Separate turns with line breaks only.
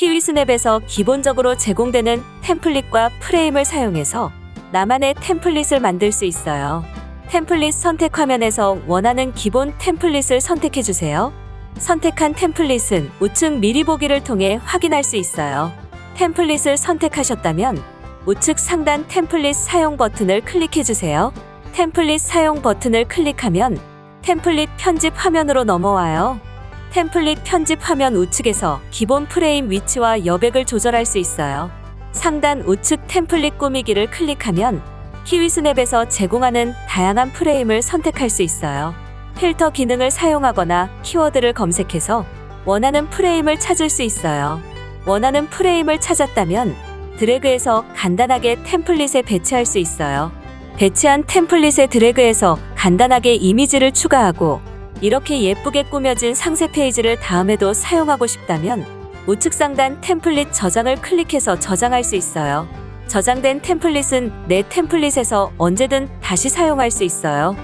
키위스냅에서 기본적으로 제공되는 템플릿과 프레임을 사용해서 나만의 템플릿을 만들 수 있어요. 템플릿 선택 화면에서 원하는 기본 템플릿을 선택해 주세요. 선택한 템플릿은 우측 미리 보기를 통해 확인할 수 있어요. 템플릿을 선택하셨다면 우측 상단 템플릿 사용 버튼을 클릭해 주세요. 템플릿 사용 버튼을 클릭하면 템플릿 편집 화면으로 넘어와요. 템플릿 편집 화면 우측에서 기본 프레임 위치와 여백을 조절할 수 있어요. 상단 우측 템플릿 꾸미기를 클릭하면 키위스냅에서 제공하는 다양한 프레임을 선택할 수 있어요. 필터 기능을 사용하거나 키워드를 검색해서 원하는 프레임을 찾을 수 있어요. 원하는 프레임을 찾았다면 드래그해서 간단하게 템플릿에 배치할 수 있어요. 배치한 템플릿에 드래그해서 간단하게 이미지를 추가하고 이렇게 예쁘게 꾸며진 상세 페이지를 다음에도 사용하고 싶다면 우측 상단 템플릿 저장을 클릭해서 저장할 수 있어요. 저장된 템플릿은 내 템플릿에서 언제든 다시 사용할 수 있어요.